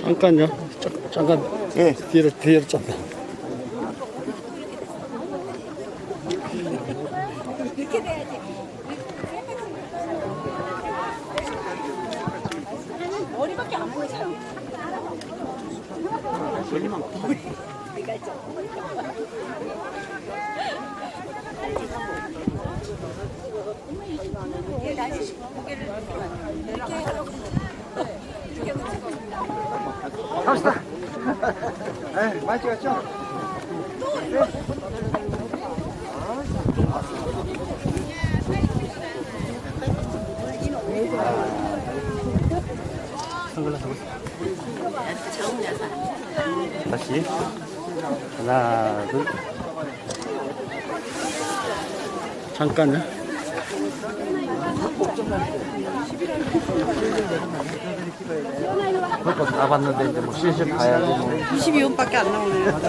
잠깐요. 자, 잠깐. 예. 뒤로 뒤로 잠깐. 머리밖에 안 보 네, 많이 찍었죠? 다시. 하나, 둘. 잠깐요. 그거 다 봤는데 이제 뭐 실실 봐야지 뭐. 22원밖에 안 나오네요.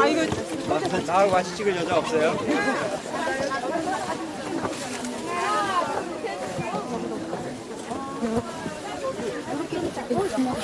아 이거 나하고 같이 찍을 여자 없어요? どうしたの?